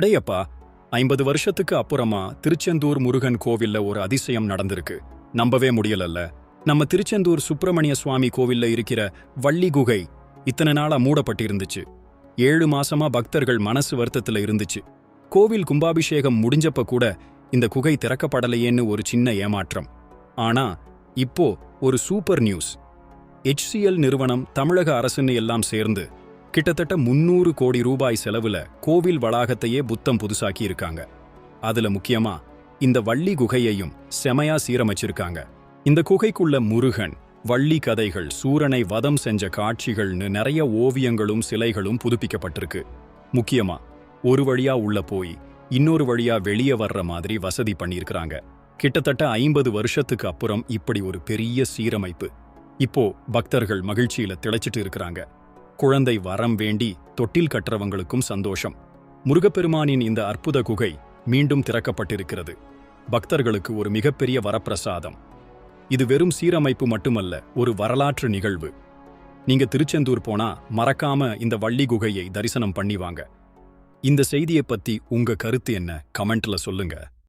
அடையப்பா ஐம்பது வருஷத்துக்கு அப்புறமா திருச்செந்தூர் முருகன் கோவில்ல ஒரு அதிசயம் நடந்திருக்கு. நம்பவே முடியலல்ல. நம்ம திருச்செந்தூர் சுப்பிரமணிய சுவாமி கோவில்ல இருக்கிற வள்ளி குகை இத்தனை நாளா மூடப்பட்டிருந்துச்சு. ஏழு மாசமா பக்தர்கள் மனசு வருத்தத்துல இருந்துச்சு. கோவில் கும்பாபிஷேகம் முடிஞ்சப்ப கூட இந்த குகை திறக்கப்படலையேன்னு ஒரு சின்ன ஏமாற்றம். ஆனா இப்போ ஒரு சூப்பர் நியூஸ். ஹெச்சிஎல் நிறுவனம் தமிழக அரசுன்னு எல்லாம் சேர்ந்து கிட்டத்தட்ட முன்னூறு கோடி ரூபாய் செலவுல கோவில் வளாகத்தையே புத்தம் புதுசாக்கி இருக்காங்க அதுல முக்கியமா இந்த வள்ளி குகையையும் செமையா சீரமைச்சிருக்காங்க. இந்த குகைக்குள்ள முருகன் வள்ளி கதைகள் சூரனை வதம் செஞ்ச காட்சிகள்னு நிறைய ஓவியங்களும் சிலைகளும் புதுப்பிக்கப்பட்டிருக்கு. முக்கியமா ஒரு வழியா உள்ள போய் இன்னொரு வழியா வெளியே வர்ற மாதிரி வசதி பண்ணியிருக்கிறாங்க. கிட்டத்தட்ட ஐம்பது வருஷத்துக்கு அப்புறம் இப்படி ஒரு பெரிய சீரமைப்பு. இப்போ பக்தர்கள் மகிழ்ச்சியில திளைச்சிட்டு இருக்கிறாங்க. குழந்தை வரம் வேண்டி தொட்டில் கற்றவங்களுக்கும் சந்தோஷம். முருகப்பெருமானின் இந்த அற்புத குகை மீண்டும் திறக்கப்பட்டிருக்கிறது. பக்தர்களுக்கு ஒரு மிகப்பெரிய வரப்பிரசாதம். இது வெறும் சீரமைப்பு மட்டுமல்ல ஒரு வரலாற்று நிகழ்வு. நீங்க திருச்செந்தூர் போனா மறக்காம இந்த வள்ளி குகையை தரிசனம் பண்ணி வாங்க. இந்த செய்தியை பத்தி உங்க கருத்து என்ன? கமெண்ட்ல சொல்லுங்க.